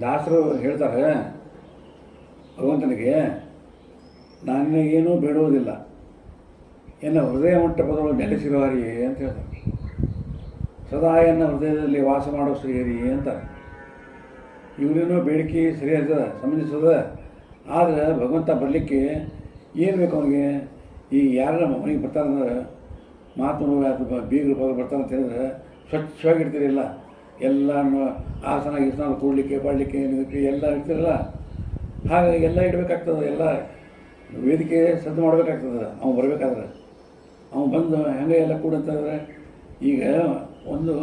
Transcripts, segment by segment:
ದಾಸರು ಹೇಳ್ತಾರೆ, ಭಗವಂತನಿಗೆ ನಾನು ಏನೂ ಬೇಡುವುದಿಲ್ಲ ಎನ್ನ ಹೃದಯ ಮಂಟಪದೊಳಗೆ ನೆಲೆಸಿರುವಾರಿಯೇ ಅಂತ ಹೇಳ್ತಾರೆ. ಸದಾ ಎನ್ನ ಹೃದಯದಲ್ಲಿ ವಾಸ ಮಾಡೋ ಶ್ರೀಹರಿ ಅಂತಾರೆ. ಇವರೇನೋ ಬೇಡಿಕೆ ಸರಿಯಾದ ಸಂಬಂಧಿಸದ ಆದರೆ ಭಗವಂತ ಬರಲಿಕ್ಕೆ ಏನು ಬೇಕು ಅವನಿಗೆ? ಈ ಯಾರ ಮನೆಗೆ ಬರ್ತಾರಂದ್ರೆ, ಮಾತು ಅಥವಾ ಬೀಗರು ಬರ್ತಾರೆ ಅಂತ ಹೇಳಿದ್ರೆ ಸ್ವಚ್ಛವಾಗಿ ಎಲ್ಲನೂ ಆಸನ ಗೀಸನ ಕೂಡಲಿಕ್ಕೆ ಬಾಡಲಿಕ್ಕೆ ಏನಿದಕ್ಕೆ, ಎಲ್ಲ ಇರ್ತಿರಲ್ಲ ಹಾಗಾಗಿ ಎಲ್ಲ ಇಡಬೇಕಾಗ್ತದೆ, ಎಲ್ಲ ವೇದಿಕೆ ಸದ್ದು ಮಾಡಬೇಕಾಗ್ತದೆ, ಅವ್ನು ಬರಬೇಕಾದ್ರೆ? ಅವ್ನು ಬಂದು ಹೆಂಗೆ ಎಲ್ಲ ಕೂಡ ಅಂತಂದ್ರೆ ಈಗ ಒಂದು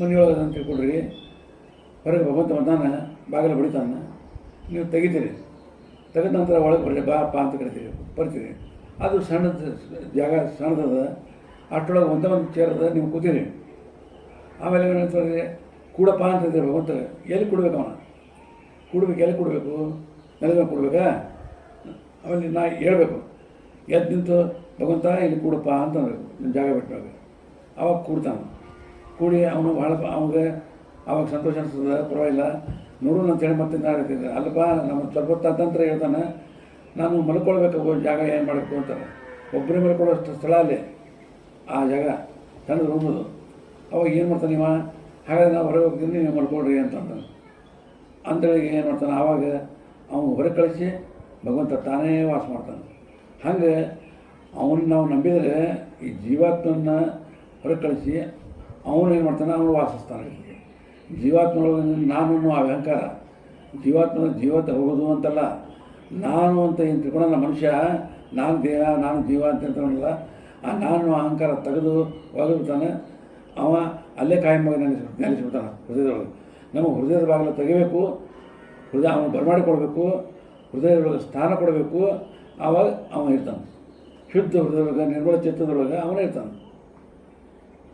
ಮನೆಯೊಳಗೆ ಅಂತ ತಿಳ್ಕೊಳ್ರಿ, ಹೊರಗೆ ಭಗವಂತ ಬಂದಾನ, ಬಾಗಿಲು ಬಡಿತಾನ, ನೀವು ತೆಗಿತೀರಿ. ತೆಗೆದ ನಂತರ ಒಳಗೆ ಬರಲಿ ಅಪ್ಪ ಅಂತ ಕರಿತೀರಿ, ಬರ್ತೀರಿ. ಅದು ಸಣ್ಣದ ಜಾಗ, ಸಣ್ಣದದ, ಅಷ್ಟೊಳಗೆ ಒಂದೇ ಒಂದು ಚೇರ್ ಅದ, ನೀವು ಕೂತೀರಿ. ಆಮೇಲೆ ಏನಂತಾರೆ ಕೂಡಪ್ಪ ಅಂತಂದ್ರೆ ಭಗವಂತ ಎಲ್ಲಿ ಕೊಡ್ಬೇಕು ಅವನ? ಕೂಡ್ಬೇಕು, ಎಲ್ಲಿ ಕೊಡಬೇಕು? ನೆಲದ ಕೊಡ್ಬೇಕಾ? ಆಮೇಲೆ ನಾ ಹೇಳಬೇಕು. ಎದ್ದು ನಿಂತು, ಭಗವಂತ ಇಲ್ಲಿ ಕೂಡಪ್ಪ ಅಂತ ಅನ್ಬೇಕು ನಿನ್ನ ಜಾಗ ಬಿಟ್ಟಾಗ. ಅವಾಗ ಕೂಡ್ತಾನೆ. ಕೂಡಿ ಅವನು ಭಾಳ ಅವಾಗ ಅವಾಗ ಸಂತೋಷ ಅನಿಸ್ತದೆ, ಪರವಾಗಿಲ್ಲ. ನೋಡು ಅಂತೇಳಿ ಮತ್ತೆ ನಾ ಹೇಳ್ತಿದ್ದೆ ಅಲ್ಲಪ್ಪ, ನಮ್ಮ ಸ್ವಲ್ಪ ತಂತ್ರ ಹೇಳ್ತಾನೆ. ನಾನು ಮಲ್ಕೊಳ್ಬೇಕು ಜಾಗ ಏನು ಮಾಡಬೇಕು ಅಂತಾರೆ. ಒಬ್ಬರೇ ಮಲ್ಕೊಳ್ಳೋಷ್ಟು ಸ್ಥಳ ಅಲ್ಲಿ. ಆ ಜಾಗ. ಸಣ್ಣ ರೂಮದು ಅವಾಗ ಏನು ಮಾಡ್ತಾನೆ ಇವ? ಹಾಗಾದ್ರೆ ನಾವು ಹೊರಗೆ ಹೋಗ್ತೀನಿ ನೀವು ಮಲ್ಕೊಳ್ರಿ ಅಂತ ಅಂದರೆ ಏನು ಮಾಡ್ತಾನೆ? ಆವಾಗ ಅವನು ಹೊರಗೆ ಕಳಿಸಿ ಭಗವಂತ ತಾನೇ ವಾಸ ಮಾಡ್ತಾನೆ. ಹಾಗೆ ಅವನು ನಾವು ನಂಬಿದರೆ ಈ ಜೀವಾತ್ಮನ ಹೊರಗೆ ಕಳಿಸಿ ಅವನು ಏನು ಮಾಡ್ತಾನೆ? ಅವನು ವಾಸಿಸ್ತಾನೆ ಜೀವಾತ್ಮನೊಳಗೆ ನಾನು ಅನ್ನೋ ಅಹಂಕಾರ. ಜೀವಾತ್ಮನ ಜೀವತ್ತ ಹೋಗೋದು ಅಂತಲ್ಲ. ನಾನು ಅಂತ ಏನು ತಿಳ್ಕೊಂಡ ಮನುಷ್ಯ, ನಾನು ದೇಹ, ನಾನು ಜೀವ ಅಂತ ಹೇಳ್ತಾನಲ್ಲ, ಆ ನಾನು ಅಹಂಕಾರ ತೆಗೆದು ಒಳಗಿರ್ತಾನೆ ಅವ ಅಲ್ಲೇ ಕಾಯಂಬಾಗ ನೆನೆಸಿ ನೆಲೆಸಿಬಿಡ್ತಾನೆ ಹೃದಯದೊಳಗೆ. ನಮ್ಮ ಹೃದಯದ ಬಾಗಿಲು ತೆಗಿಬೇಕು, ಹೃದಯ ಅವನು ಬರಮಾಡಿಕೊಡ್ಬೇಕು ಹೃದಯದೊಳಗೆ ಸ್ಥಾನ ಕೊಡಬೇಕು ಆವಾಗ ಅವ ಇರ್ತಾನೆ. ಶುದ್ಧ ಹೃದಯದೊಳಗೆ, ನಿರ್ಮಲ ಚಿತ್ತದೊಳಗೆ ಅವನೇ ಇರ್ತಾನೆ.